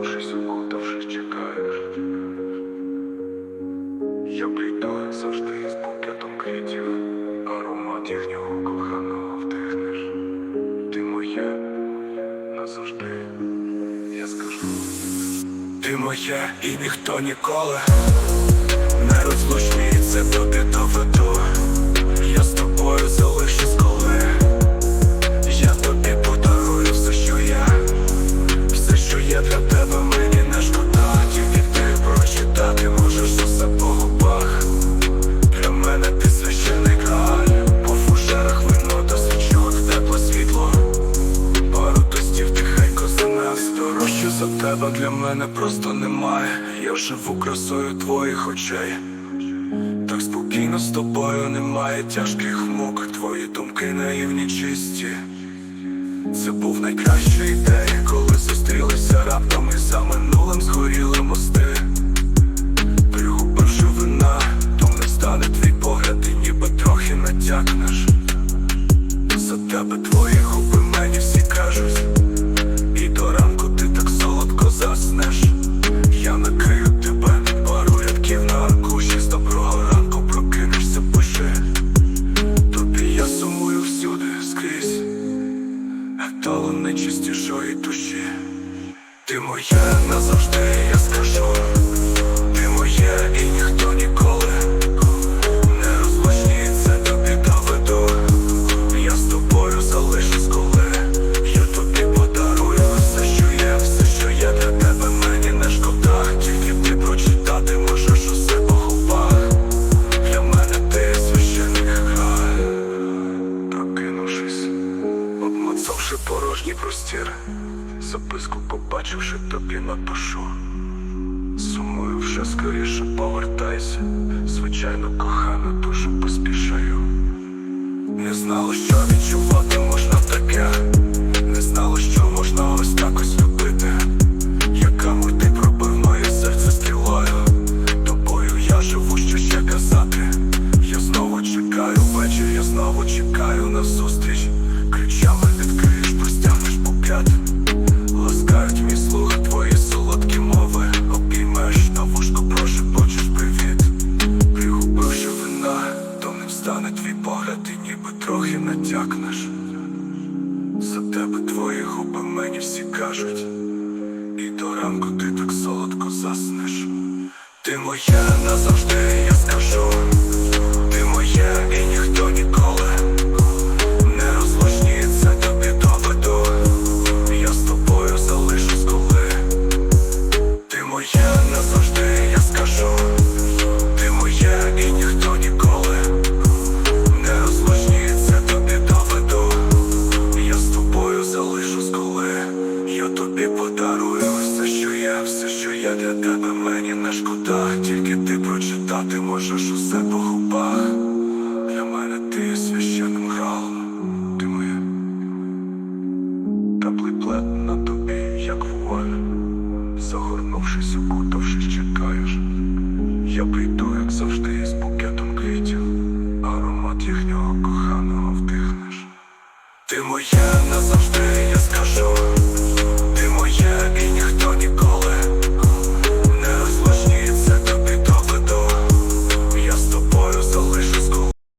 Втомившись, укутавшись, чекаєш. Я плітаю завжди з букетом квітів, аромат їхнього коханого вдихнеш. Ти моє назавжди, я скажу. Ти моє і ніхто ніколи не розлучний це тобі доведу. Для тебе, мені не шкода. Тільки ти прочитати можеш усе по губах. Для мене ти священий краль. По фужерах вино та свічок, тепле світло. Пару тостів тихенько за нас. Дорожче за тебе для мене просто немає. Я живу красою твоїх очей. Так спокійно з тобою немає тяжких мук. Твої думки наївні чисті. Це був найкраща ідея, коли зустрілися трохи За тебе твої губи мені всі кажуть. І до ранку ти так солодко заснеш. Я накрию тебе пару рядків на аркуші. З доброго ранку прокинешся, пиши Тобі я сумую всюди скрізь. Еталон найчистішої душі. Ти моя назавжди, я скажу простір, записку побачивши тобі напишу. Сумую вже скоріше повертайся. Звичайно, кохана, дуже поспішаю. Не знала, що відчувати можна таке. Не знала, що можна ось так ось любити. Яка ти пробив моє серце стрілою. Тобою я живу, що ще казати. Я знову чекаю вечір, я знову чекаю на зустріч. Твій погляд і ніби трохи натякнеш. За тебе твої губи мені всі кажуть. І до ранку ти так солодко заснеш. Ти моя назавжди, я скажу я для тебе мені не шкода, тільки ти прочитати можеш усе по губах. Для мене ти священним гралом, ти моя Теплий плед на тобі, як вуаль Загорнувшись, у укутавшись, чекаєш. Я прийду, як завжди, з букетом квітів, аромат їхнього кохання.